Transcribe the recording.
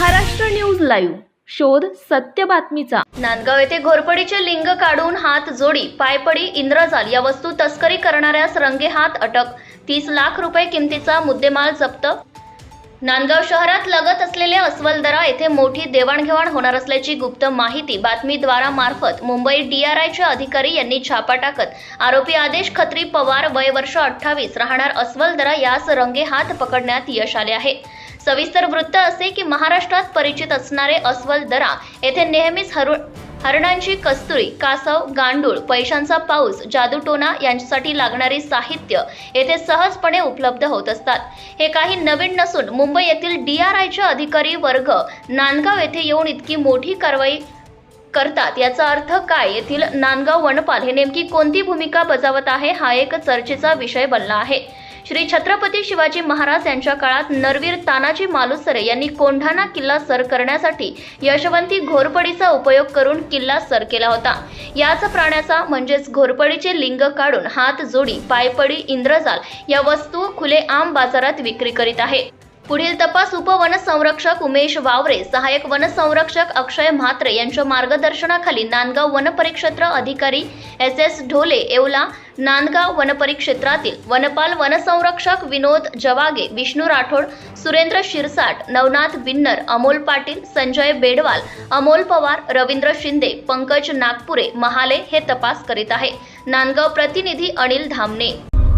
Maharashtra news live. शोध सत्य बातमीचा. नांदगाव येथे घोरपडीचे लिंग काढून हात जोडी पायपडी इंद्रजाल या वस्तू तस्करी करणाऱ्यास रंगेहात अटक तीस लाख रुपये किमतीचा मुद्देमाल जप्त. नांदगाव शहरात लगत असलेल्या अस्वलदरा येथे मोठी देवाणघेवाण होणार असल्याची गुप्त माहिती बातमीद्वारा मार्फत मुंबई डीआरआयचे अधिकारी यांनी छापा टाकत आरोपी आदेश खत्री पवार वय वर्ष अठ्ठावीस राहणार अस्वलदरा यास रंगेहात पकडण्यात यश आले आहे. सविस्तर वृत्त असे की महाराष्ट्रात परिचित असणारे अस्वल दरा येथे नेहमीच हरु हरणांची कस्तुरी कासव गांडूळ पैशांचा पाऊस जादूटोना यांच्यासाठी लागणारे साहित्य येथे सहजपणे उपलब्ध होत असतात. हे काही नवीन नसून मुंबई येथील डीआरआयचे अधिकारी वर्ग नांदगाव येथे येऊन इतकी मोठी कारवाई करतात. याचा अर्थ काय? येथील नांदगाव वनपाल हे नेमकी कोणती भूमिका बजावत आहे? हा एक चर्चेचा विषय बनला आहे. श्री छत्रपती शिवाजी महाराज यांच्या काळात नरवीर तानाजी मालुसरे यांनी कोंढाणा किल्ला सर करण्यासाठी यशवंती घोरपडीचा उपयोग करून किल्ला सर केला होता. याच प्राण्याचा म्हणजेच घोरपडीचे लिंग काढून हात जोडी पायपडी इंद्रजाल या वस्तू खुले आम बाजारात विक्री करीत आहे. पुढील तपास उपवनसंरक्षक उमेश वावरे सहाय्यक वनसंरक्षक अक्षय म्हात्रे यांच्या मार्गदर्शनाखाली नांदगाव वनपरिक्षेत्र अधिकारी एस एस ढोले येवला नांदगाव वनपरिक्षेत्रातील वनपाल वनसंरक्षक विनोद जवागे विष्णू राठोड सुरेंद्र शिरसाट नवनाथ बिन्नर अमोल पाटील संजय बेडवाल अमोल पवार रवींद्र शिंदे पंकज नागपुरे महाले हे तपास करीत आहे. नांदगाव प्रतिनिधी अनिल धामणे.